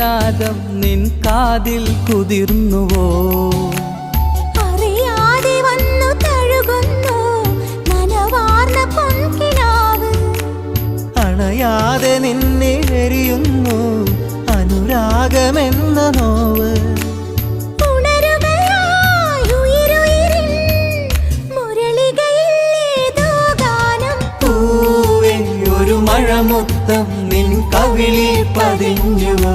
നാദം നിൻ കാതിൽ കുതിർന്നുവോ? അറിയാതെ വന്നു തഴുകുന്നു നനവാർന്ന പൊൻകിനാവ് അണയാതെ നിന്നെ എരിയുന്നു അനുരാഗമെന്ന മഴമുത്തം നിൻ കവിളിൽ പതിഞ്ഞുവോ?